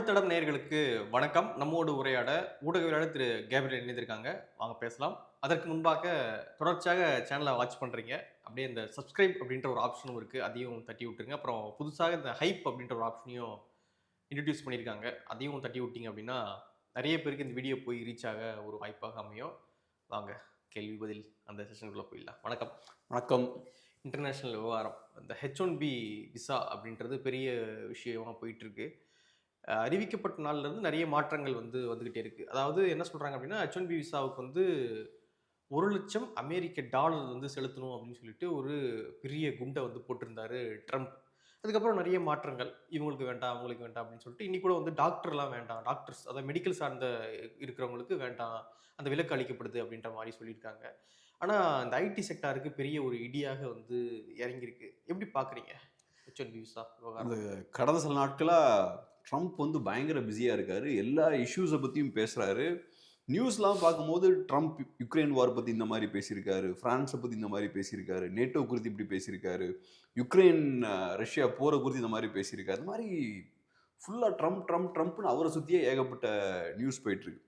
தமிழ் தடம் நேயர்களுக்கு வணக்கம். நம்மோடு உரையாட ஊடகவியலாளர் திரு கேப்ரியல் இணைந்திருக்காங்க. வாங்க பேசலாம். அதற்கு முன்பாக தொடர்ச்சியாக சேனலை வாட்ச் பண்ணுறீங்க அப்படியே இந்த சப்ஸ்கிரைப் அப்படின்ற ஒரு ஆப்ஷனும் இருக்குது அதையும் தட்டி விட்டுருங்க. அப்புறம் புதுசாக இந்த ஹைப் அப்படின்ற ஒரு ஆப்ஷனையும் இன்ட்ரடியூஸ் பண்ணியிருக்காங்க. அதையும் தட்டி விட்டீங்க அப்படின்னா நிறைய பேருக்கு இந்த வீடியோ போய் ரீச் ஆக ஒரு வாய்ப்பாக அமையும். வாங்க கேள்வி பதில் அந்த செஷனுக்குள்ளே போயிடலாம். வணக்கம். வணக்கம். இன்டர்நேஷ்னல் விவகாரம். இந்த ஹெச் ஒன் பி விசா அப்படின்றது பெரிய விஷயமா போயிட்டு இருக்கு. அஹ் அறிவிக்கப்பட்ட நாள்லேருந்து நிறைய மாற்றங்கள் வந்து வந்துக்கிட்டே இருக்குது அதாவது என்ன சொல்கிறாங்க அப்படின்னா ஹெச் ஒன் பி விசாவுக்கு வந்து ஒரு லட்சம் அமெரிக்க டாலர் வந்து செலுத்தணும் அப்படின்னு சொல்லிட்டு ஒரு பெரிய குண்டை வந்து போட்டிருந்தாரு ட்ரம்ப். அதுக்கப்புறம் நிறைய மாற்றங்கள் இவங்களுக்கு வேண்டாம் அவங்களுக்கு வேண்டாம் அப்படின்னு சொல்லிட்டு இன்னி கூட வந்து டாக்டர்லாம் வேண்டாம் டாக்டர்ஸ் அதாவது மெடிக்கல் சார்ந்த இருக்கிறவங்களுக்கு வேண்டாம் அந்த விலக்கு அளிக்கப்படுது அப்படின்ற மாதிரி சொல்லியிருக்காங்க. ஆனால் இந்த ஐடி செக்டாருக்கு பெரிய ஒரு இடியாக வந்து இறங்கியிருக்கு. எப்படி பார்க்குறீங்க ஹெச் ஒன் பி விசா அந்த கடந்த சில நாட்களாக ட்ரம்ப் வந்து பயங்கர பிஸியாக இருக்கார். எல்லா இஷ்யூஸை பற்றியும் பேசுகிறாரு நியூஸ்லாம் பார்க்கும்போது ட்ரம்ப் யுக்ரைன் வார் பற்றி இந்த மாதிரி பேசியிருக்காரு. ஃப்ரான்ஸை பற்றி இந்த மாதிரி பேசியிருக்காரு. நேட்டோ குறித்து இப்படி பேசியிருக்காரு. யுக்ரைன் ரஷ்யா போரை குறித்து இந்த மாதிரி பேசியிருக்காரு. இந்த மாதிரி ஃபுல்லாக ட்ரம்ப் ட்ரம்ப் ட்ரம்ப்னு அவரை சுற்றியே ஏகப்பட்ட நியூஸ் போயிட்டுருக்கு.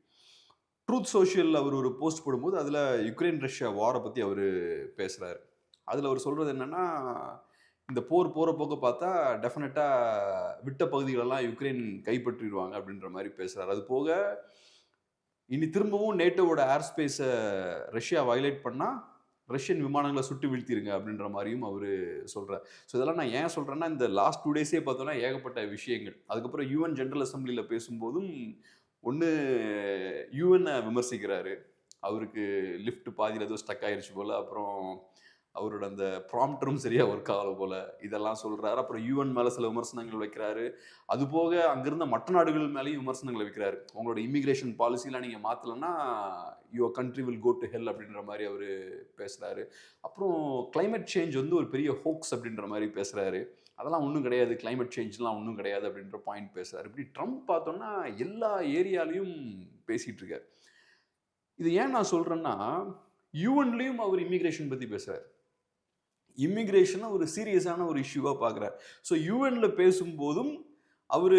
ட்ரூத் சோஷியல் அவர் ஒரு போஸ்ட் போடும்போது அதில் யுக்ரைன் ரஷ்யா வாரை பற்றி அவர் பேசுகிறாரு அதில் அவர் சொல்கிறது என்னென்னா இந்த போர் போகிற போக்க பார்த்தா டெஃபினட்டாக விட்ட பகுதிகளெல்லாம் யுக்ரைன் கைப்பற்றிடுவாங்க அப்படின்ற மாதிரி பேசுகிறார் அது போக இனி திரும்பவும் நேட்டோவோட ஏர் ஸ்பேஸை ரஷ்யா வயலேட் பண்ணால் ரஷ்யன் விமானங்களை சுட்டு வீழ்த்திருங்க அப்படின்ற மாதிரியும் அவர் சொல்கிறார் ஸோ இதெல்லாம் நான் ஏன் சொல்கிறேன்னா இந்த லாஸ்ட் டூ டேஸே பார்த்தோன்னா ஏகப்பட்ட விஷயங்கள். அதுக்கப்புறம் யூஎன் ஜென்ரல் அசம்பிளியில் பேசும்போதும் ஒன்று யூஎன்னை விமர்சிக்கிறாரு. அவருக்கு லிஃப்ட் பாதியில் ஏதோ ஸ்டக் ஆயிடுச்சு போல். அப்புறம் அவரோட அந்த ப்ராம்ப்டரும் சரியாக ஒர்க் ஆகலை போல். இதெல்லாம் சொல்கிறாரு அப்புறம் யூஎன் மேலே சில விமர்சனங்கள் வைக்கிறாரு. அது போக அங்கிருந்த மற்ற நாடுகள் மேலேயும் விமர்சனங்களை வைக்கிறாரு. உங்களோட இமிக்ரேஷன் பாலிசிலாம் நீங்கள் மாற்றலைன்னா your country will go to hell அப்படின்ற மாதிரி அவர் பேசுகிறாரு அப்புறம் கிளைமேட் சேஞ்ச் வந்து ஒரு பெரிய ஹோக்ஸ் அப்படின்ற மாதிரி பேசுகிறாரு அதெல்லாம் ஒன்றும் கிடையாது. கிளைமேட் சேஞ்ச்லாம் ஒன்றும் கிடையாது அப்படின்ற பாயிண்ட் பேசுகிறாரு இப்படி ட்ரம்ப் பார்த்தோன்னா எல்லா ஏரியாலையும் பேசிகிட்டு இருக்கார். இது ஏன் நான் சொல்கிறேன்னா யூஎன்லேயும் அவர் இமிக்ரேஷன் பற்றி பேசுகிறார் இம்மிக்ரேஷனை ஒரு சீரியஸான ஒரு இஷ்யூவாக பார்க்குறார் ஸோ யூஎனில் பேசும்போதும் அவர்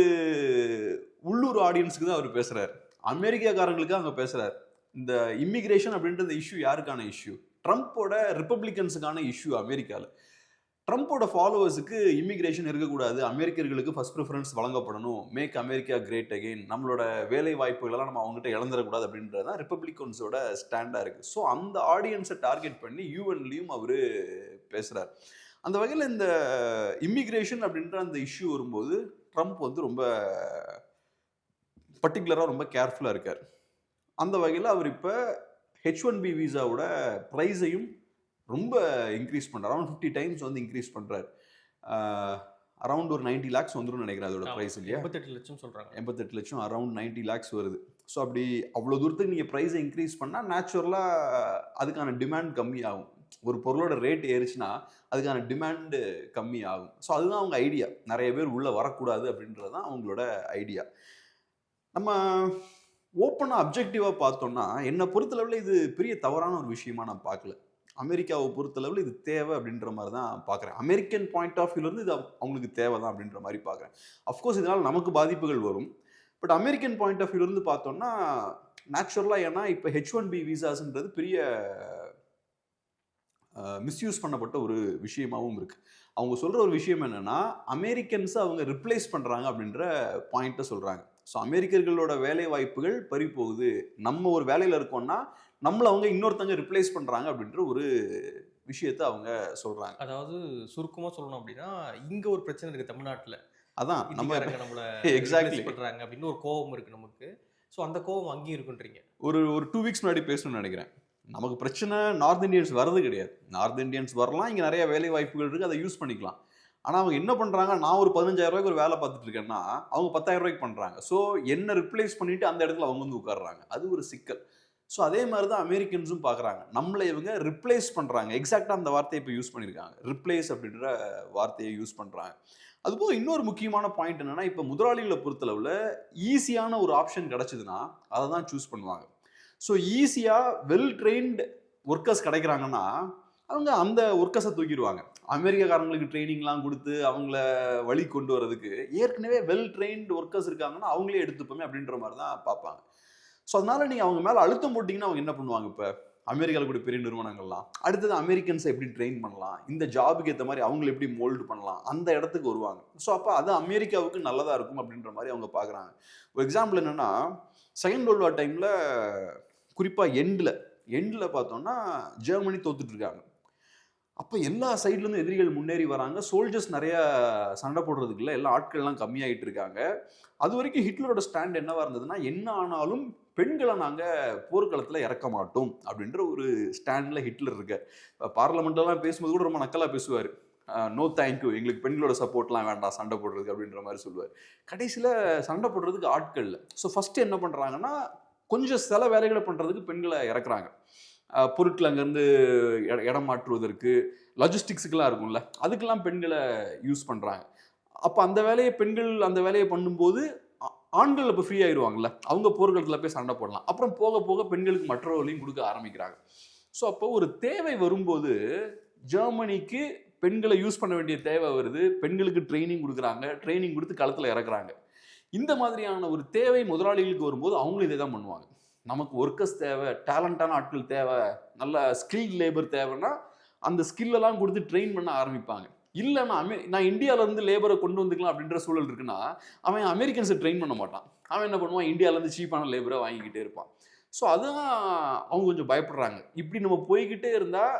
உள்ளூர் ஆடியன்ஸுக்கு தான் அவர் பேசுகிறார் அமெரிக்காக்காரங்களுக்கு அங்கே பேசுகிறார் இந்த இம்மிக்ரேஷன் அப்படின்ற இஷ்யூ யாருக்கான இஷ்யூ ட்ரம்ப்போட ரிப்பப்ளிகன்ஸுக்கான இஷ்யூ அமெரிக்காவில் ட்ரம்ப்போட ஃபாலோவர்ஸுக்கு இமிக்ரேஷன் இருக்கக்கூடாது. அமெரிக்கர்களுக்கு ஃபஸ்ட் ப்ரிஃபரன்ஸ் வழங்கப்படணும். மேக் அமெரிக்கா கிரேட் அகெயின் நம்மளோட வேலை வாய்ப்புகளெல்லாம் நம்ம அவங்ககிட்ட இழந்துடக்கூடாது அப்படின்றது தான் ரிப்பப்ளிகன்ஸோட ஸ்டாண்டாக இருக்குது ஸோ அந்த ஆடியன்ஸை டார்கெட் பண்ணி யூஎன்லேயும் அவர் பேசுகிறார் அந்த வகையில் இந்த இமிகிரேஷன் அப்படின்ற அந்த இஷ்யூ வரும்போது ட்ரம்ப் வந்து ரொம்ப பர்டிகுலராக ரொம்ப கேர்ஃபுல்லாக இருக்கார். அந்த வகையில் அவர் இப்போ ஹெச் ஒன் பி விசாவோட ப்ரைஸையும் ரொம்ப இன்க்ரீஸ் பண்ணுறார் அரௌண்ட் ஃபிஃப்டி டைம்ஸ் வந்து இன்க்ரீஸ் பண்ணுறாரு அரௌண்ட் ஒரு நைன்டி லேக்ஸ் வந்துடும் நினைக்கிறேன் அதோட ப்ரைஸ் இல்லையா? எண்பத்தெட்டு லட்சம் சொல்றாங்க. எண்பத்தெட்டு லட்சம் அரௌண்ட் நைன்டி லேக்ஸ் வருது. ஸோ அப்படி அவ்வளோ தூரத்துக்கு நீங்கள் ப்ரைஸை இன்க்ரீஸ் பண்ணால் நேச்சுரலாக அதுக்கான டிமாண்ட் கம்மியாகும். ஒரு பொருளோட ரேட் ஏறிச்சுன்னா அதுக்கான டிமாண்டு கம்மி ஆகும் ஸோ அதுதான் அவங்க ஐடியா நிறைய பேர் உள்ளே வரக்கூடாது அப்படின்றது தான் அவங்களோட ஐடியா நம்ம ஓப்பனாக அப்ஜெக்டிவாக பார்த்தோம்னா என்னை பொறுத்தளவில் இது பெரிய தவறான ஒரு விஷயமா நான் பார்க்கல. அமெரிக்காவை பொறுத்தளவில் இது தேவை அப்படின்ற மாதிரி தான் பார்க்குறேன். அமெரிக்கன் பாயிண்ட் ஆஃப் வியூலேருந்து இது அவங்களுக்கு தேவை தான் அப்படின்ற மாதிரி பார்க்குறேன். அஃப்கோர்ஸ் இதனால் நமக்கு பாதிப்புகள் வரும். பட் அமெரிக்கன் பாயிண்ட் ஆஃப் வியூலேருந்து பார்த்தோம்னா நேச்சுரலாக ஏன்னா இப்போ ஹெச் ஒன் பி விசாஸ்ன்றது பெரிய மிஸ்யூஸ் பண்ணப்பட்ட ஒரு விஷயமாவும் இருக்கு. அவங்க சொல்ற ஒரு விஷயம் என்னன்னா அமெரிக்கன்ஸை அவங்க ரிப்ளேஸ் பண்றாங்க அப்படின்ற பாயிண்ட்டை சொல்றாங்க. ஸோ அமெரிக்கர்களோட வேலை வாய்ப்புகள் பறி போகுது. நம்ம ஒரு வேலையில இருக்கோம்னா நம்மள அவங்க இன்னொருத்தங்க ரிப்ளேஸ் பண்றாங்க அப்படின்ற ஒரு விஷயத்த அவங்க சொல்றாங்க. அதாவது சுருக்கமா சொல்லணும் அப்படின்னா இங்க ஒரு பிரச்சனை இருக்கு தமிழ்நாட்டுல. அதான் நம்ம நம்மள replace பண்றாங்க அப்படின்னு ஒரு கோபம் இருக்கு நமக்கு. ஸோ அந்த கோபம் அங்கேயும் இருக்குன்றீங்க. ஒரு ஒரு டூ வீக்ஸ் முன்னாடி பேசணும்னு நினைக்கிறேன். நமக்கு பிரச்சனை நார்த் இந்தியன்ஸ் வர்றது கிடையாது. நார்த் இந்தியன்ஸ் வரலாம் இங்கே நிறைய வேலை வாய்ப்புகள் இருக்குது அதை யூஸ் பண்ணிக்கலாம். ஆனால் அவங்க என்ன பண்ணுறாங்க நான் ஒரு பதினஞ்சாயிரம் ரூபாய்க்கு ஒரு வேலை பார்த்துட்டு இருக்கேன்னா அவங்க பத்தாயிரம் ரூபாய்க்கு பண்ணுறாங்க ஸோ என்ன ரிப்ளேஸ் பண்ணிட்டு அந்த இடத்துல அவங்க வந்து உட்காடுறாங்க அது ஒரு சிக்கல். ஸோ அதே மாதிரி தான் அமெரிக்கன்ஸும் பார்க்குறாங்க. நம்மளை இவங்க ரிப்ளேஸ் பண்ணுறாங்க எக்ஸாக்டாக அந்த வார்த்தையை இப்போ யூஸ் பண்ணியிருக்காங்க. ரிப்ளேஸ் அப்படின்ற வார்த்தையை யூஸ் பண்ணுறாங்க அதுபோக இன்னொரு முக்கியமான பாயிண்ட் என்னென்னா இப்போ முதலாளிகளை பொறுத்தளவில் ஈஸியான ஒரு ஆப்ஷன் கிடச்சிதுன்னா அதை தான் சூஸ் பண்ணுவாங்க. ஸோ ஈஸியாக வெல் ட்ரெயின்டு ஒர்க்கர்ஸ் கிடைக்கிறாங்கன்னா அவங்க அந்த ஒர்க்கர்ஸை தூக்கிடுவாங்க. அமெரிக்காக்காரங்களுக்கு ட்ரைனிங்லாம் கொடுத்து அவங்கள வழி கொண்டு வரதுக்கு ஏற்கனவே வெல் ட்ரெயின்டு ஒர்க்கர்ஸ் இருக்காங்கன்னா அவங்களே எடுத்துப்போமே அப்படின்ற மாதிரி தான் பார்ப்பாங்க. ஸோ அதனால நீங்கள் அவங்க மேலே அழுத்தம் போட்டிங்கன்னா அவங்க என்ன பண்ணுவாங்க இப்போ? அமெரிக்காவில் கூட பெரிய நிறுவனங்கள்லாம். அடுத்தது அமெரிக்கன்ஸை எப்படி ட்ரெயின் பண்ணலாம்? இந்த ஜாபுக்கு ஏற்ற மாதிரி அவங்களை எப்படி மோல்டு பண்ணலாம்? அந்த இடத்துக்கு வருவாங்க. ஸோ அப்போ அது அமெரிக்காவுக்கு நல்லதாக இருக்கும் அப்படின்ற மாதிரி அவங்க பார்க்குறாங்க. ஒரு எக்ஸாம்பிள் என்னென்னா செகண்ட் வேர்ல்டு வார் டைமில் குறிப்பாக எண்டில் எண்டில் பார்த்தோம்னா ஜெர்மனி தோத்துட்ருக்காங்க அப்போ எல்லா சைட்லேருந்து எதிரிகள் முன்னேறி வராங்க. சோல்ஜர்ஸ் நிறையா சண்டை போடுறதுக்கு இல்லை எல்லா ஆட்கள்லாம் கம்மியாகிட்டு இருக்காங்க அது வரைக்கும் ஹிட்லரோட ஸ்டாண்ட் என்னவாக இருந்ததுன்னா என்ன ஆனாலும் பெண்களை நாங்கள் போர்க்களத்தில் இறக்க மாட்டோம் அப்படின்ற ஒரு ஸ்டாண்டில் ஹிட்லர் இருக்கார். பார்லமெண்ட்லாம் பேசும்போது கூட ரொம்ப நக்கலாக பேசுவார். நோ தேங்க்யூ எங்களுக்கு பெண்களோட சப்போர்ட்லாம் வேண்டாம் சண்டை போடுறதுக்கு அப்படின்ற மாதிரி சொல்லுவார். கடைசியில் சண்டை போடுறதுக்கு ஆட்கள் இல்லை. ஸோ ஃபஸ்ட்டு என்ன பண்ணுறாங்கன்னா கொஞ்சம் சில வேலைகளை பண்ணுறதுக்கு பெண்களை இறக்குறாங்க. பொருட்கள் அங்கேருந்து இடம் மாற்றுவதற்கு லாஜிஸ்டிக்ஸுக்கெல்லாம் இருக்கும்ல அதுக்கெல்லாம் பெண்களை யூஸ் பண்ணுறாங்க அப்போ அந்த வேலையை பெண்கள் அந்த வேலையை பண்ணும்போது ஆண்கள் இப்போ ஃப்ரீ ஆயிடுவாங்கல்ல அவங்க போர்க்களத்தில் போய் சண்டை போடலாம். அப்புறம் போக போக பெண்களுக்கு மற்றவர்களையும் கொடுக்க ஆரம்பிக்கிறாங்க. ஸோ அப்போ ஒரு தேவை வரும்போது ஜெர்மனிக்கு பெண்களை யூஸ் பண்ண வேண்டிய தேவை வருது. பெண்களுக்கு ட்ரைனிங் கொடுக்குறாங்க. ட்ரைனிங் கொடுத்து களத்தில் இறக்குறாங்க. இந்த மாதிரியான ஒரு தேவை முதலாளிகளுக்கு வரும்போது அவங்களும் இதை தான் பண்ணுவாங்க. நமக்கு ஒர்க்கர்ஸ் தேவை டேலண்டான ஆட்கள் தேவை நல்ல ஸ்கில் லேபர் தேவைன்னா அந்த ஸ்கில்லெல்லாம் கொடுத்து ட்ரெயின் பண்ண ஆரம்பிப்பாங்க. இல்லை நான் அமெ நான் இந்தியாவிலேருந்து லேபரை கொண்டு வந்துக்கலாம் அப்படின்ற சூழல் இருக்குன்னா அவன் அமெரிக்கன்ஸை ட்ரெயின் பண்ண மாட்டான். அவன் என்ன பண்ணுவான்? இந்தியாவிலேருந்து சீப்பான லேபரை வாங்கிக்கிட்டே இருப்பான். ஸோ அதுதான் அவங்க கொஞ்சம் பயப்படுறாங்க. இப்படி நம்ம போய்கிட்டே இருந்தால்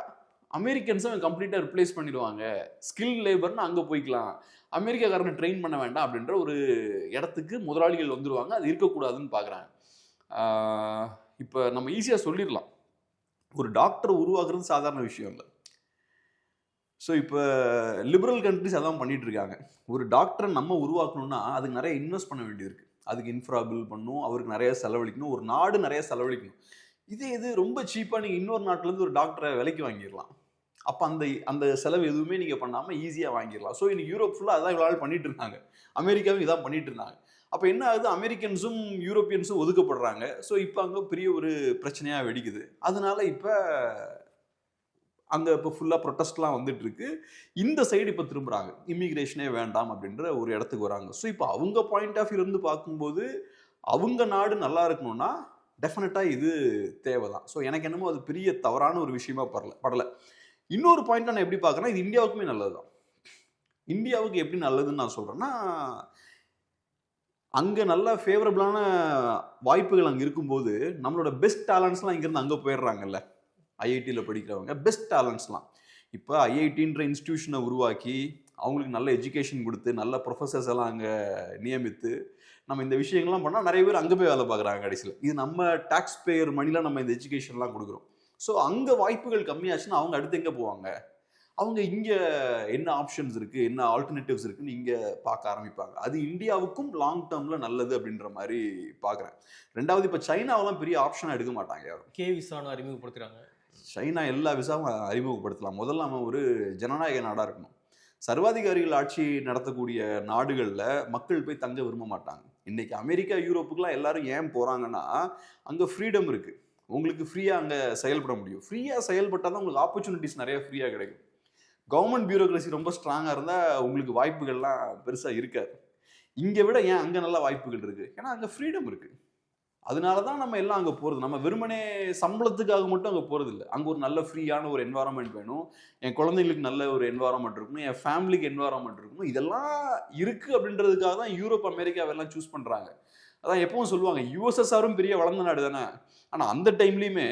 அமெரிக்கன்ஸும் அவன் கம்ப்ளீட்டாக ரிப்ளேஸ் பண்ணிடுவாங்க. ஸ்கில் லேபர்னு அங்கே போய்க்கலாம். அமெரிக்காக்காரனை ட்ரெயின் பண்ண வேண்டாம் அப்படின்ற ஒரு இடத்துக்கு முதலாளிகள் வந்துடுவாங்க அது இருக்கக்கூடாதுன்னு பார்க்குறாங்க இப்போ நம்ம ஈஸியாக சொல்லிடலாம். ஒரு டாக்டர் உருவாக்குறது சாதாரண விஷயம் இல்லை. ஸோ இப்போ லிபரல் கண்ட்ரிஸ் அதான் பண்ணிட்டு இருக்காங்க. ஒரு டாக்டரை நம்ம உருவாக்கணும்னா அதுக்கு நிறைய இன்வெஸ்ட் பண்ண வேண்டியிருக்கு. அதுக்கு இன்ஃப்ரா பில் பண்ணும் அவருக்கு நிறைய செலவழிக்கணும் ஒரு நாடு நிறைய செலவழிக்கணும். இதே இது ரொம்ப சீப்பாக நீங்கள் இன்னொரு நாட்டிலேருந்து ஒரு டாக்டரை விலைக்கு வாங்கிடலாம். அப்போ அந்த அந்த செலவு எதுவுமே நீங்கள் பண்ணாமல் ஈஸியாக வாங்கிடலாம். ஸோ இன்னைக்கு யூரோப் ஃபுல்லாக அதான் இவ்வளோ பண்ணிட்டு இருந்தாங்க. அமெரிக்காவும் இதான் பண்ணிட்டு இருந்தாங்க. அப்போ என்ன ஆகுது? அமெரிக்கன்ஸும் யூரோப்பியன்ஸும் ஒதுக்கப்படுறாங்க. ஸோ இப்போ அங்கே பெரிய ஒரு பிரச்சனையாக வெடிக்குது. அதனால இப்போ அங்கே இப்போ ஃபுல்லாக ப்ரொட்டஸ்ட்லாம் வந்துட்டு இருக்கு இந்த சைடு இப்போ திரும்புகிறாங்க இம்மிக்ரேஷனே வேண்டாம் அப்படின்ற ஒரு இடத்துக்கு வராங்க. ஸோ இப்போ அவங்க பாயிண்ட் ஆஃப் இருந்து பார்க்கும்போது அவங்க நாடு நல்லா இருக்கணும்னா டெஃபினட்டாக இது தேவை தான் ஸோ எனக்கு என்னமோ அது பெரிய தவறான ஒரு விஷயமா படல படலை. இன்னொரு பாயிண்ட் நான் எப்படி பார்க்குறேன்னா இது இந்தியாவுக்குமே நல்லது தான் இந்தியாவுக்கு எப்படி நல்லதுன்னு நான் சொல்கிறேன்னா அங்கே நல்ல ஃபேவரபிளான வாய்ப்புகள் அங்கே இருக்கும்போது நம்மளோட பெஸ்ட் டேலண்ட்ஸ்லாம் இங்கேருந்து அங்கே போயிடுறாங்கல்ல. ஐஐடியில் படிக்கிறவங்க பெஸ்ட் டேலண்ட்ஸ்லாம் இப்போ ஐஐடின்ற இன்ஸ்டியூஷனை உருவாக்கி அவங்களுக்கு நல்ல எஜுகேஷன் கொடுத்து நல்ல ப்ரொஃபஸர்ஸ் எல்லாம் அங்கே நியமித்து நம்ம இந்த விஷயங்கள்லாம் பண்ணால் நிறைய பேர் அங்கே போய் வேலை பார்க்குறாங்க கடைசியில். இது நம்ம டேக்ஸ் பேயர் மணிலாம் நம்ம இந்த எஜுகேஷன்லாம் கொடுக்குறோம். ஸோ அங்கே வாய்ப்புகள் கம்மியாச்சுன்னா அவங்க அடுத்து எங்கே போவாங்க? அவங்க இங்கே என்ன ஆப்ஷன்ஸ் இருக்குது என்ன ஆல்டர்னேட்டிவ்ஸ் இருக்குன்னு இங்கே பார்க்க ஆரம்பிப்பாங்க. அது இந்தியாவுக்கும் லாங் டேர்மில் நல்லது அப்படின்ற மாதிரி பார்க்குறேன். ரெண்டாவது இப்போ சைனாவெல்லாம் பெரிய ஆப்ஷனாக எடுக்க மாட்டாங்க யாரும். கே விசான்னு அறிமுகப்படுத்துறாங்க. சைனா எல்லா விசாவும் அறிமுகப்படுத்தலாம். முதல்ல அவன் ஒரு ஜனநாயக நாடாக இருக்கணும். சர்வாதிகாரிகள் ஆட்சி நடத்தக்கூடிய நாடுகளில் மக்கள் போய் தங்க விரும்ப மாட்டாங்க. இன்னைக்கு அமெரிக்கா யூரோப்புக்குலாம் எல்லாரும் ஏன் போகிறாங்கன்னா அங்கே ஃப்ரீடம் இருக்குது உங்களுக்கு ஃப்ரீயாக அங்கே செயல்பட முடியும். ஃப்ரீயாக செயல்பட்டால் தான் உங்களுக்கு ஆப்பர்ச்சுனிட்டிஸ் நிறையா ஃப்ரீயாக கிடைக்கும். கவர்மெண்ட் பியூரோக்ரஸி ரொம்ப ஸ்ட்ராங்காக இருந்தால் உங்களுக்கு வாய்ப்புகள்லாம் பெருசாக இருக்காது. இங்கே விட ஏன் அங்கே நல்ல வாய்ப்புகள் இருக்குது ஏன்னா அங்கே ஃப்ரீடம் இருக்குது அதனால தான் நம்ம எல்லாம் அங்கே போகிறது நம்ம வெறுமனே சம்பளத்துக்காக மட்டும் அங்கே போகிறது இல்லை அங்கே ஒரு நல்ல ஃப்ரீயான ஒரு என்வாரன்மெண்ட் வேணும். என் குழந்தைங்களுக்கு நல்ல ஒரு என்வாரன்மெண்ட் இருக்கணும். என் ஃபேமிலிக்கு என்வாரன்மெண்ட் இருக்கணும். இதெல்லாம் இருக்குது அப்படின்றதுக்காக தான் யூரோப் அமெரிக்காவெல்லாம் சூஸ் பண்ணுறாங்க அதான் எப்பவும் சொல்லுவாங்க யூஎஸ்எஸ்ஆரும் பெரிய வளர்ந்த நாடு தானே. ஆனால் அந்த டைம்லேயுமே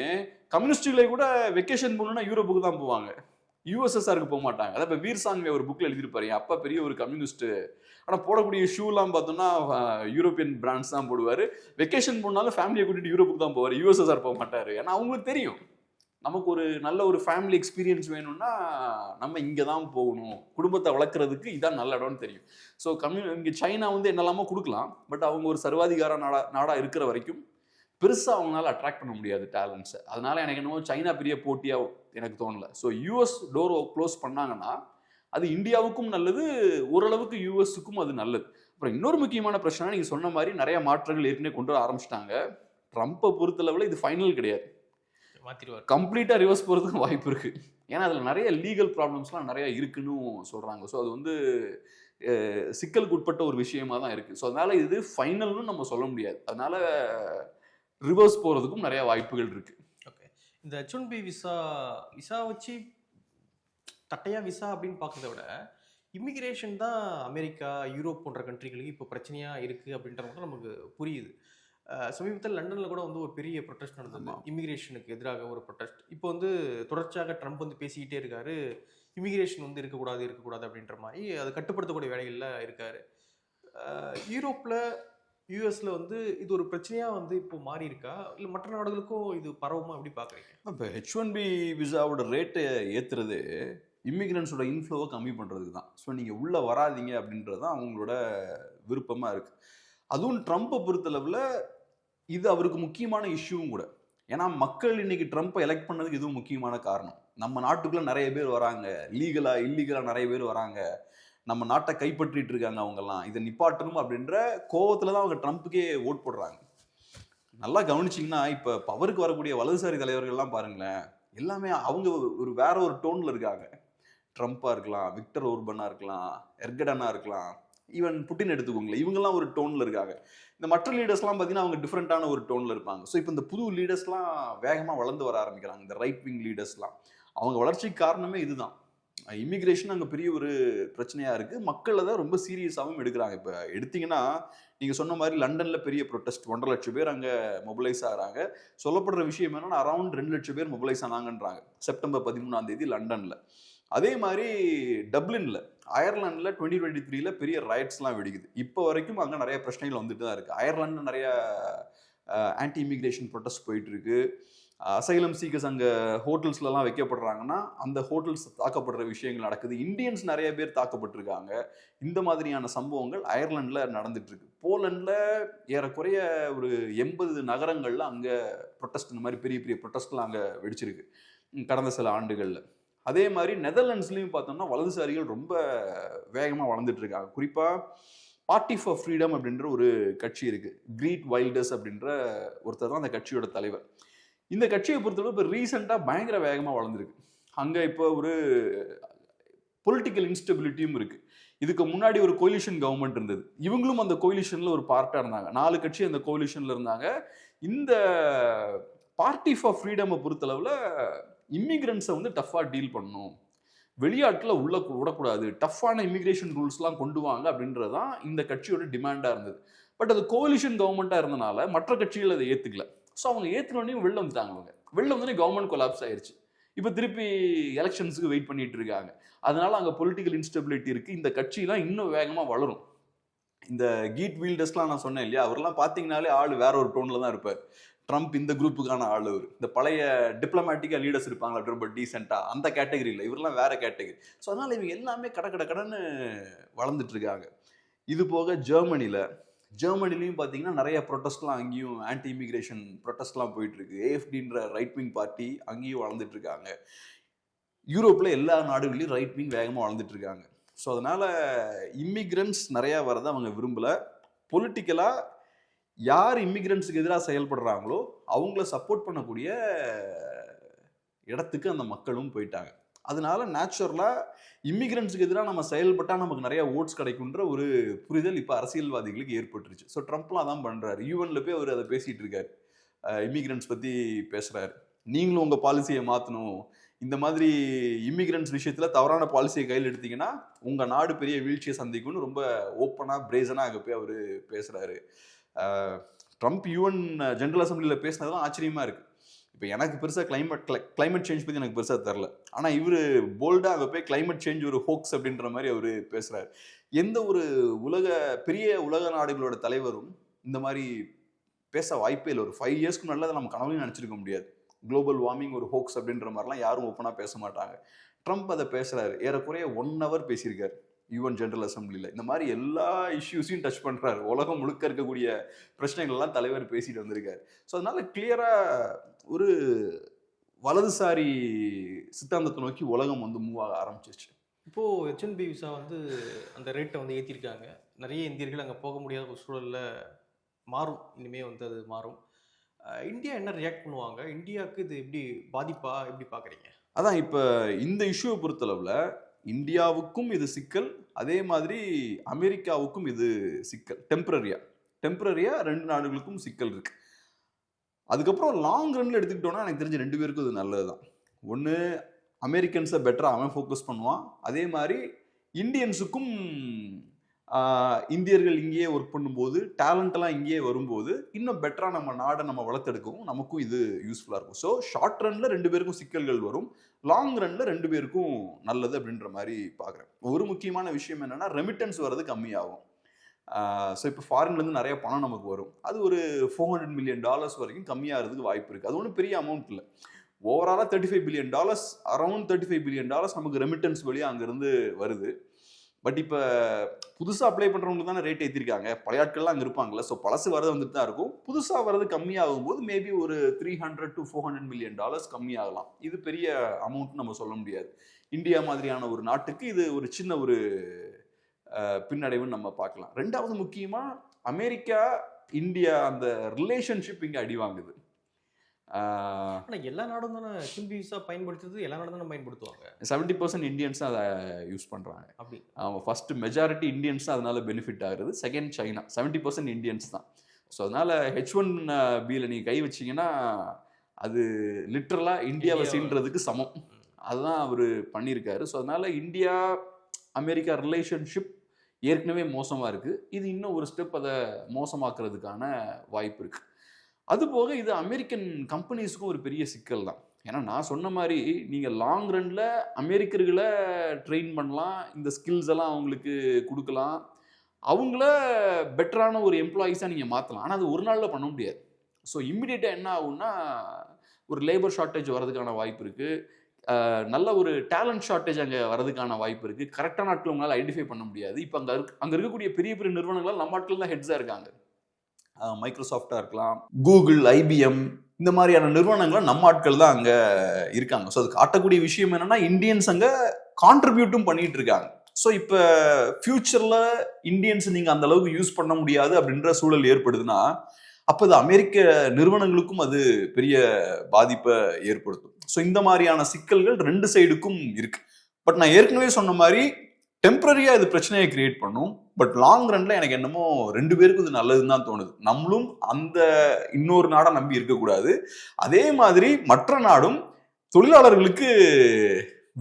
கம்யூனிஸ்டுகளை கூட வெக்கேஷன் போகணுன்னா யூரோப்புக்கு தான் போவாங்க. யூஎஸ்எஸ்ஆருக்கு போக மாட்டாங்க. அதான் இப்போ வீர் சான்வே ஒரு புக்கில் எழுதியிருப்பாரு. என் அப்பா பெரிய ஒரு கம்யூனிஸ்ட்டு ஆனால் போடக்கூடிய ஷூலாம் பார்த்தோம்னா யூரோப்பியன் பிராண்ட்ஸ் தான் போடுவார். வெக்கேஷன் போனாலும் ஃபேமிலியை கூட்டிகிட்டு யூரோப்புக்கு தான் போவார். யூஎஸ்எஸ்ஆர் போக மாட்டார். ஏன்னா அவங்களுக்கு தெரியும். நமக்கு ஒரு நல்ல ஒரு ஃபேமிலி எக்ஸ்பீரியன்ஸ் வேணும்னா நம்ம இங்கே தான் போகணும். குடும்பத்தை வளர்க்குறதுக்கு இதான் நல்ல இடம்னு தெரியும். ஸோ கம்யூ இங்கே சைனா வந்து என்னெல்லாமோ கொடுக்கலாம். பட் அவங்க ஒரு சர்வாதிகார நாடா நாடாக இருக்கிற வரைக்கும் பெருசாக அவங்களால அட்ராக்ட் பண்ண முடியாது டேலண்ட்ஸை அதனால எனக்கு என்னமோ சைனா பெரிய போட்டியாக எனக்கு தோணல. ஸோ யூஎஸ் டோர் க்ளோஸ் பண்ணாங்கன்னா அது இந்தியாவுக்கும் நல்லது ஓரளவுக்கு யூஎஸ்க்கும் அது நல்லது. அப்புறம் இன்னொரு முக்கியமான பிரச்சனை நீங்கள் சொன்ன மாதிரி நிறைய மாற்றங்கள் ஏற்கனவே கொண்டு வர ஆரம்பிச்சிட்டாங்க. ட்ரம்ப்பை பொறுத்தளவில் இது ஃபைனல் கிடையாது. மாத்திடுவார். கம்ப்ளீட்டாக ரிவர்ஸ் போகிறதுக்கு வாய்ப்பு இருக்குது ஏன்னா அதில் நிறைய லீகல் ப்ராப்ளம்ஸ்லாம் நிறைய இருக்குன்னு சொல்கிறாங்க ஸோ அது வந்து சிக்கலுக்கு உட்பட்ட ஒரு விஷயமா தான் இருக்குது ஸோ அதனால் இது ஃபைனல்னு நம்ம சொல்ல முடியாது. அதனால் ரிவர்ஸ் போகிறதுக்கும் நிறைய வாய்ப்புகள் இருக்குது ஓகே. இந்த H one B visa visa வச்சு தட்டையா விசா அப்படின்னு பார்க்கறத விட இமிகிரேஷன் தான் அமெரிக்கா யூரோப் போன்ற கண்ட்ரிகளுக்கு இப்போ பிரச்சனையா இருக்கு அப்படின்ற மட்டும் நமக்கு புரியுது. சமீபத்தில் லண்டன்ல கூட வந்து ஒரு பெரிய ப்ரொட்டஸ்ட் நடந்தது. இமிகிரேஷனுக்கு எதிராக ஒரு ப்ரொட்டஸ்ட் இப்போ வந்து தொடர்ச்சியாக ட்ரம்ப் வந்து பேசிக்கிட்டே இருக்காரு. இமிகிரேஷன் வந்து இருக்கக்கூடாது இருக்கக்கூடாது அப்படின்ற மாதிரி அதை கட்டுப்படுத்தக்கூடிய வேலைகளில் இருக்காரு. அஹ் யூரோப்ல யூஎஸ்ல வந்து இது ஒரு பிரச்சனையா வந்து இப்போ மாறி இருக்கா இல்லை மற்ற நாடுகளுக்கும் இது பரவுமா? எப்படி பார்க்குறீங்க இப்போ ஹெச் ஒன் பி விசாவோட ரேட்டை ஏற்றுறது இமிகிரன்ஸோட இன்ஃப்ளோவை கம்மி பண்ணுறதுக்கு தான். ஸோ நீங்கள் உள்ளே வராதீங்க அப்படின்றது தான் அவங்களோட விருப்பமாக இருக்குது அதுவும் ட்ரம்ப்பை பொறுத்தளவில் இது அவருக்கு முக்கியமான இஷ்யூவும் கூட. ஏன்னா மக்கள் இன்னைக்கு ட்ரம்ப்பை எலெக்ட் பண்ணதுக்கு இதுவும் முக்கியமான காரணம். நம்ம நாட்டுக்குள்ளே நிறைய பேர் வராங்க. லீகலாக இல்லீகலாக நிறைய பேர் வராங்க. நம்ம நாட்டை கைப்பற்றிட்டு இருக்காங்க அவங்கெல்லாம். இதை நிப்பாட்டணும் அப்படின்ற கோவத்தில் தான் அவங்க ட்ரம்ப்புக்கே ஓட் போடுறாங்க. நல்லா கவனிச்சிங்கன்னா இப்போ பவருக்கு வரக்கூடிய வலதுசாரி தலைவர்கள்லாம் பாருங்களேன் எல்லாமே அவங்க ஒரு வேற ஒரு டோனில் இருக்காங்க. ட்ரம்ப்பாக இருக்கலாம் விக்டர் ஓர்பனாக இருக்கலாம் எர்கடனாக இருக்கலாம் ஈவன் புட்டின் எடுத்துக்கோங்களேன் இவங்கெல்லாம் ஒரு டோனில் இருக்காங்க. இந்த மற்ற லீடர்ஸ்லாம் பார்த்தீங்கன்னா அவங்க டிஃப்ரெண்ட்டான ஒரு டோனில் இருப்பாங்க. ஸோ இப்போ இந்த புது லீடர்ஸ்லாம் வேகமாக வளர்ந்து வர ஆரம்பிக்கிறாங்க. இந்த ரைட் விங் லீடர்ஸ்லாம் அவங்க வளர்ச்சிக்கு காரணமே இதுதான். இமிக்ரேஷன் அங்கே பெரிய ஒரு பிரச்சனையாக இருக்குது மக்கள் தான் ரொம்ப சீரியஸாகவும் எடுக்கிறாங்க. இப்போ எடுத்தீங்கன்னா நீங்கள் சொன்ன மாதிரி லண்டனில் பெரிய ப்ரொட்டஸ்ட் ஒன்றரை லட்சம் பேர் அங்கே மொபிலைஸ் ஆகிறாங்க. சொல்லப்படுற விஷயம் என்னென்னா அரௌண்ட் ரெண்டு லட்சம் பேர் மொபிலைஸ் ஆனாங்கன்றாங்க. செப்டம்பர் பதிமூணாம் தேதி லண்டனில். அதே மாதிரி டப்ளினில் அயர்லாண்டில் டுவெண்ட்டி டுவெண்ட்டி த்ரீல பெரிய ரயட்ஸ்லாம் வெடிக்குது. இப்போ வரைக்கும் அங்கே நிறைய பிரச்சனைகள் வந்துட்டு தான் இருக்குது அயர்லாண்டில் நிறைய ஆன்டி இமிக்ரேஷன் ப்ரொட்டஸ்ட் போயிட்டுருக்கு. அசைலம் சீக்கர்ஸ் அங்கே ஹோட்டல்ஸ்லலாம் வைக்கப்படுறாங்கன்னா அந்த ஹோட்டல்ஸ் தாக்கப்படுற விஷயங்கள் நடக்குது. இந்தியன்ஸ் நிறைய பேர் தாக்கப்பட்டிருக்காங்க. இந்த மாதிரியான சம்பவங்கள் அயர்லாண்டில் நடந்துட்டுருக்கு. போலண்டில் ஏறக்குறைய ஒரு எண்பது நகரங்களில் அங்கே ப்ரொட்டஸ்ட் இந்த மாதிரி பெரிய பெரிய ப்ரொட்டஸ்ட்லாம் அங்கே வெடிச்சிருக்கு கடந்த சில ஆண்டுகளில். அதே மாதிரி நெதர்லாண்ட்ஸ்லேயும் பார்த்தோம்னா வலதுசாரிகள் ரொம்ப வேகமாக வளர்ந்துட்டு இருக்காங்க குறிப்பாக பார்ட்டி ஃபார் ஃப்ரீடம் அப்படின்ற ஒரு கட்சி இருக்குது கிரீட் வைல்டர்ஸ் அப்படின்ற ஒருத்தர் தான் அந்த கட்சியோட தலைவர். இந்த கட்சியை பொறுத்தளவு இப்போ ரீசெண்டாக பயங்கர வேகமாக வளர்ந்துருக்கு. அங்கே இப்போ ஒரு பொலிட்டிக்கல் இன்ஸ்டபிலிட்டியும் இருக்குது இதுக்கு முன்னாடி ஒரு கோயிலிஷன் கவர்மெண்ட் இருந்தது. இவங்களும் அந்த கோயிலிஷனில் ஒரு பார்ட்டாக இருந்தாங்க. நாலு கட்சி அந்த கோயிலிஷனில் இருந்தாங்க. இந்த பார்ட்டி ஃபார் ஃப்ரீடமை பொறுத்தளவில் இமிகிரன்ஸை வந்து டஃப்பாக டீல் பண்ணணும். வெளியாட்களை உள்ள விடக்கூடாது. டஃப்பான இமிகிரேஷன் ரூல்ஸ்லாம் கொண்டு வாங்க அப்படின்றது தான் இந்த கட்சியோட டிமாண்டாக இருந்தது. பட் அது கோலிஷன் கவர்மெண்ட்டாக இருந்தனால மற்ற கட்சிகள் அதை ஏற்றுக்கல ஸோ அவங்க ஏற்றுனோடனே வெளில வந்துட்டாங்க அவங்க. வெளில வந்தோடனே கவர்மெண்ட் கொலாப்ஸ் ஆயிடுச்சு இப்போ திருப்பி எலெக்ஷன்ஸுக்கு வெயிட் பண்ணிட்டு இருக்காங்க. அதனால அங்கே பொலிட்டிக்கல் இன்ஸ்டபிலிட்டி இருக்குது இந்த கட்சிலாம் இன்னும் வேகமாக வளரும். இந்த கீட் வீல்டர்ஸ்லாம் நான் சொன்னேன் இல்லையா? அவர்லாம் பார்த்தீங்கனாலே ஆள் வேற ஒரு டோனில் தான் இருப்பார். ட்ரம்ப் இந்த குரூப்புக்கான ஆள் அவர் இந்த பழைய டிப்ளமேட்டிக்காக லீடர்ஸ் இருப்பாங்களா ரொம்ப டீசெண்டாக அந்த கேட்டகரியில் இவரெல்லாம் வேற கேட்டகரி ஸோ அதனால் இவங்க எல்லாமே கட கட கடன்னு வளர்ந்துட்டு இருக்காங்க. இது போக ஜெர்மனியில் ஜெர்மனிலையும் பார்த்தீங்கன்னா நிறைய ப்ரொட்டஸ்ட்லாம் அங்கேயும் ஆன்டி இமிக்ரேஷன் ப்ரொட்டஸ்ட்லாம் போயிட்டுருக்கு ஏஎஃப்டின்ற ரைட் விங் பார்ட்டி அங்கேயும் வளர்ந்துட்டு இருக்காங்க. யூரோப்பில் எல்லா நாடுகளையும் ரைட் விங் வேகமாக வளர்ந்துட்டு இருக்காங்க. ஸோ அதனால் இம்மிக்ரன்ஸ் நிறையா வரதை அவங்க விரும்பலை. பொலிட்டிக்கலாக யார் இம்மிகிரன்ஸுக்கு எதிராக செயல்படுறாங்களோ அவங்கள சப்போர்ட் பண்ணக்கூடிய இடத்துக்கு அந்த மக்களும் போயிட்டாங்க. அதனால நேச்சுரலாக இம்மிகிரன்ஸுக்கு எதிராக நம்ம செயல்பட்டால் நமக்கு நிறைய ஓட்ஸ் கிடைக்குன்ற ஒரு புரிதல் இப்போ அரசியல்வாதிகளுக்கு ஏற்பட்டுருச்சு. ஸோ ட்ரம்ப்லாம் தான் பண்ணுறாரு யூஎனில் போய் அவர் அதை பேசிகிட்டு இருக்காரு இம்மிகிரன்ஸ் பற்றி பேசுகிறாரு நீங்களும் உங்கள் பாலிசியை மாற்றணும் இந்த மாதிரி இமிகிரன்ஸ் விஷயத்தில் தவறான பாலிசியை கையில் எடுத்தீங்கன்னா உங்கள் நாடு பெரிய வீழ்ச்சியை சந்திக்கும்னு ரொம்ப ஓப்பனாக பிரேசனாக அங்கே போய் அவர் பேசுகிறாரு ட்ரம்ப் யூஎன் ஜென்ரல் அசம்பிளியில் பேசினதெல்லாம் ஆச்சரியமாக இருக்குது இப்போ எனக்கு பெருசாக கிளைமேட் கிளைமேட் சேஞ்ச் பற்றி எனக்கு பெருசாக தெரில. ஆனால் இவர் போல்டாக அங்கே போய் கிளைமேட் சேஞ்ச் ஒரு ஹோக்ஸ் அப்படின்ற மாதிரி அவர் பேசுகிறாரு எந்த ஒரு உலக பெரிய உலக நாடுகளோட தலைவரும் இந்த மாதிரி பேச வாய்ப்பே இல்லை. ஒரு ஃபைவ் இயர்ஸ்க்கு முன்னாடி அதை நம்ம கனவுலையும் நினச்சிருக்க முடியாது. குளோபல் வார்மிங் ஒரு ஹோக்ஸ் அப்படின்ற மாதிரிலாம் யாரும் ஓப்பனாக பேச மாட்டாங்க. ட்ரம்ப் அதை பேசுகிறாரு ஏறக்குறைய ஒன் ஹவர் பேசியிருக்காரு. யூஎன் ஜெனரல் அசம்பிளியில் இந்த மாதிரி எல்லா இஷ்யூஸையும் டச் பண்ணுறாரு உலகம் முழுக்க இருக்கக்கூடிய பிரச்சனைகள் எல்லாம் தலைவர் பேசிட்டு வந்திருக்காரு. ஸோ அதனால கிளியராக ஒரு வலதுசாரி சித்தாந்தத்தை நோக்கி உலகம் வந்து மூவ் ஆக ஆரம்பிச்சிருச்சு. இப்போ ஹெச்என்பி விசா வந்து அந்த ரேட்டை வந்து ஏற்றிருக்காங்க நிறைய இந்தியர்கள் அங்கே போக முடியாத ஒரு சூழல்ல மாறும். இனிமே வந்து அது மாறும். இந்தியா என்ன ரியாக்ட் பண்ணுவாங்க? இந்தியாவுக்கு இது எப்படி பாதிப்பா? எப்படி பாக்குறீங்க? அதான் இப்போ இந்த இஷ்யூவை பொறுத்தளவில் இந்தியாவுக்கும் இது சிக்கல் அதே மாதிரி அமெரிக்காவுக்கும் இது சிக்கல் டெம்பரரியா டெம்பரரியா ரெண்டு நாடுகளுக்கும் சிக்கல் இருக்கு. அதுக்கப்புறம் லாங் ரன்ல எடுத்துக்கிட்டோம்னா எனக்கு தெரிஞ்ச ரெண்டு பேருக்கும் இது நல்லது தான் ஒன்று அமெரிக்கன்ஸை பெட்டராக அவன் ஃபோக்கஸ் பண்ணுவான். அதே மாதிரி இந்தியன்ஸுக்கும் இந்தியர்கள் இங்கேயே ஒர்க் பண்ணும்போது டேலண்ட்டெல்லாம் இங்கேயே வரும்போது இன்னும் பெட்டராக நம்ம நாடை நம்ம வளர்த்தெடுக்கவும் நமக்கும் இது யூஸ்ஃபுல்லாக இருக்கும். ஸோ ஷார்ட் ரனில் ரெண்டு பேருக்கும் சிக்கல்கள் வரும். லாங் ரன்ல ரெண்டு பேருக்கும் நல்லது அப்படின்ற மாதிரி பார்க்குறேன் ஒரு முக்கியமான விஷயம் என்னென்னா ரெமிட்டன்ஸ் வர்றது கம்மியாகும். ஸோ இப்போ ஃபாரின்லேருந்து நிறைய பணம் நமக்கு வரும். அது ஒரு ஃபோர் ஹண்ட்ரட் மில்லியன் டாலர்ஸ் வரைக்கும் கம்மியாகிறதுக்கு வாய்ப்பு இருக்குது அது ஒன்றும் பெரிய அமௌண்ட் இல்லை. ஓவராலாக thirty five billion dollars around thirty five billion dollars நமக்கு ரெமிட்டன்ஸ் வழியாக அங்கேருந்து வருது. பட் இப்போ புதுசாக அப்ளை பண்ணுறவங்களுக்கு தானே ரேட் ஏற்றிருக்காங்க பழைய ஆட்கள்லாம் அங்கே இருப்பாங்கல்ல. ஸோ பழசு வரது வந்துட்டு தான் இருக்கும். புதுசாக வரது கம்மியாகும் போது மேபி ஒரு three hundred to four hundred million dollars கம்மியாகலாம். இது பெரிய அமௌண்ட் நம்ம சொல்ல முடியாது. இந்தியா மாதிரியான ஒரு நாட்டுக்கு இது ஒரு சின்ன ஒரு பின்னடைவுன்னு நம்ம பார்க்கலாம். ரெண்டாவது முக்கியமாக அமெரிக்கா இந்தியா அந்த ரிலேஷன்ஷிப் இங்கே அடி வாங்குது. ஆஹ், ஆனா எல்லா நாடும் தானே ஹெச் விசா பயன்படுத்துறது எல்லா நாடும் தானே பயன்படுத்துவாங்க? செவன்டி பர்சன்ட் இந்தியன்ஸ் தான் அதை யூஸ் பண்ணுறாங்க அப்படி. அவன் ஃபர்ஸ்ட் மெஜாரிட்டி இந்தியன்ஸ் தான் அதனால பெனிஃபிட் ஆகுறது second China seventy percent Indians தான். ஸோ அதனால ஹெச் ஒன் பியில் நீங்கள் கை வச்சீங்கன்னா அது லிட்ரலாக இந்தியாவை- சீன்றதுக்கு சமம். அதுதான் அவர் பண்ணியிருக்காரு. ஸோ அதனால இந்தியா அமெரிக்கா ரிலேஷன்ஷிப் ஏற்கனவே மோசமாக இருக்குது இது இன்னும் ஒரு ஸ்டெப் அதை மோசமாக்குறதுக்கான வாய்ப்பு இருக்குது அதுபோக இது அமெரிக்கன் கம்பெனிஸுக்கும் ஒரு பெரிய சிக்கல் தான். ஏன்னா நான் சொன்ன மாதிரி நீங்கள் லாங் ரன்ல அமெரிக்கர்களை ட்ரெயின் பண்ணலாம் இந்த ஸ்கில்ஸ் எல்லாம் அவங்களுக்கு கொடுக்கலாம். அவங்கள பெட்டரான ஒரு எம்ப்ளாயீஸாக நீங்கள் மாற்றலாம் ஆனால் அது ஒரு நாளில் பண்ண முடியாது. ஸோ இம்மிடியேட்டாக என்ன ஆகும்னா ஒரு லேபர் ஷார்ட்டேஜ் வரதுக்கான வாய்ப்பு இருக்குது நல்ல ஒரு டேலண்ட் ஷார்ட்டேஜ் அங்கே வரதுக்கான வாய்ப்பு இருக்குது கரெக்டான ஆட்கள் உங்களால் ஐடென்டிஃபை பண்ண முடியாது. இப்போ அங்கே இருக்க அங்கே இருக்கக்கூடிய பெரிய பெரிய நிறுவனங்கள்லாம் நம்ம ஆட்கள் தான் ஹெட்ஸாக இருக்காங்க. மைக்ரோசாஃப்டாக இருக்கலாம் கூகுள் ஐபிஎம் இந்த மாதிரியான நிறுவனங்கள் நம்ம ஆட்கள் தான் அங்கே இருக்காங்க. ஸோ அது காட்டக்கூடிய விஷயம் என்னன்னா இந்தியன்ஸ் அங்கே கான்ட்ரிபியூட்டும் பண்ணிட்டு இருக்காங்க. ஸோ இப்போ ஃபியூச்சரில் இந்தியன்ஸ் நீங்கள் அந்த அளவுக்கு யூஸ் பண்ண முடியாது அப்படின்ற சூழல் ஏற்படுதுன்னா அப்போ அது அமெரிக்க நிறுவனங்களுக்கும் அது பெரிய பாதிப்பை ஏற்படுத்தும். ஸோ இந்த மாதிரியான சிக்கல்கள் ரெண்டு சைடுக்கும் இருக்கு. பட் நான் ஏற்கனவே சொன்ன மாதிரி டெம்பரரியா இது பிரச்சனையை கிரியேட் பண்ணும். பட் லாங் ரன்ல எனக்கு என்னமோ ரெண்டு பேருக்கும் இது நல்லதுன்னு தான் தோணுது. நம்மளும் அந்த இன்னொரு நாடை நம்பி இருக்கக்கூடாது. அதே மாதிரி மற்ற நாடும் தொழிலாளர்களுக்கு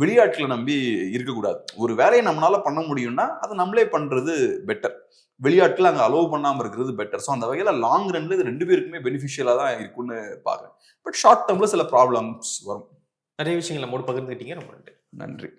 வெளியாட்களை நம்பி இருக்கக்கூடாது. ஒரு வேலையை நம்மளால பண்ண முடியும்னா அதை நம்மளே பண்றது பெட்டர் வெளியாட்கள் அங்கே அலோவ் பண்ணாமல் இருக்கிறது பெட்டர் ஸோ அந்த வகையில் லாங் ரன்ல இது ரெண்டு பேருக்குமே பெனிஃபிஷியலாக தான் இருக்கும்னு பார்க்குறேன். பட் ஷார்ட் டேர்மில் சில ப்ராப்ளம்ஸ் வரும். நிறைய விஷயங்கள் நம்மோடு பகிர்ந்துக்கிட்டீங்க ரொம்ப நன்றி. நன்றி.